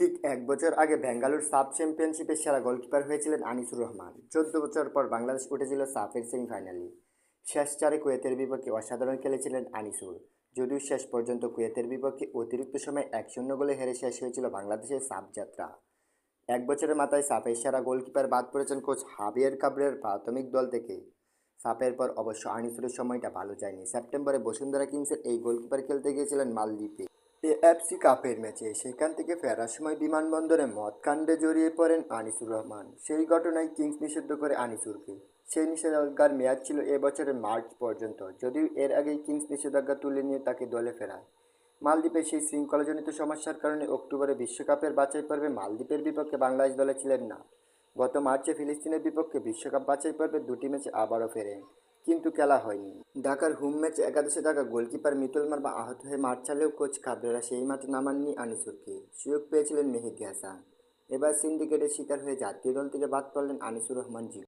ঠিক এক বছর আগে বেঙ্গালুর সাব চ্যাম্পিয়নশিপের সেরা গোলকিপার হয়েছিলেন আনিসুর রহমান। চোদ্দ বছর পর বাংলাদেশ উঠেছিল সাফের সেমিফাইনালে। শেষ চারে কুয়েতের বিপক্ষে অসাধারণ খেলেছিলেন আনিসুর। যদিও শেষ পর্যন্ত কুয়েতের বিপক্ষে অতিরিক্ত সময় এক শূন্য গোলে হেরে শেষ হয়েছিল বাংলাদেশের সাফ যাত্রা। এক বছরের মাথায় সাফের সেরা গোলকিপার বাদ পড়েছেন কোচ হাবিয়ার কাবরের প্রাথমিক দল থেকে। সাপের পর অবশ্য আনিসুরের সময়টা ভালো যায়নি। সেপ্টেম্বরে বসুন্ধরা কিংসের এই গোলকিপার খেলতে গিয়েছিলেন মালদ্বীপে। এএফসি কাপের ম্যাচে সেখান থেকে ফেরার সময় বিমানবন্দরে মদ কাণ্ডে জড়িয়ে পড়েন আনিসুর রহমান। সেই ঘটনায় কিংস নিষিদ্ধ করে আনিসুরকে। সেই নিষেধাজ্ঞার মেয়াদ ছিল এ বছরের মার্চ পর্যন্ত, যদিও এর আগেই কিংস নিষেধাজ্ঞা তুলে নিয়ে তাকে দলে ফেরায়। মালদ্বীপের সেই শৃঙ্খলাজনিত সমস্যার কারণে অক্টোবরে বিশ্বকাপের বাছাই পর্বে মালদ্বীপের বিপক্ষে বাংলাদেশ দলে ছিলেন না। গত মার্চে ফিলিস্তিনের বিপক্ষে বিশ্বকাপ বাছাই পর্বে দুটি ম্যাচে আবারও ফেরেন। কিন্তু খেলা হয়নি। ঢাকার হোম ম্যাচ একাদশে থাকা গোলকিপার মিতুল মার্মা আহত হয়ে মাঠ ছাড়লেও কোচ কাবরেরা সেই মাঠে নামাননি আনিসুরকে। সুযোগ পেয়েছিলেন মেহেদি হাসান। এবার সিন্ডিকেটের শিকার হয়ে জাতীয় দল থেকে বাদ পড়লেন আনিসুর রহমান জি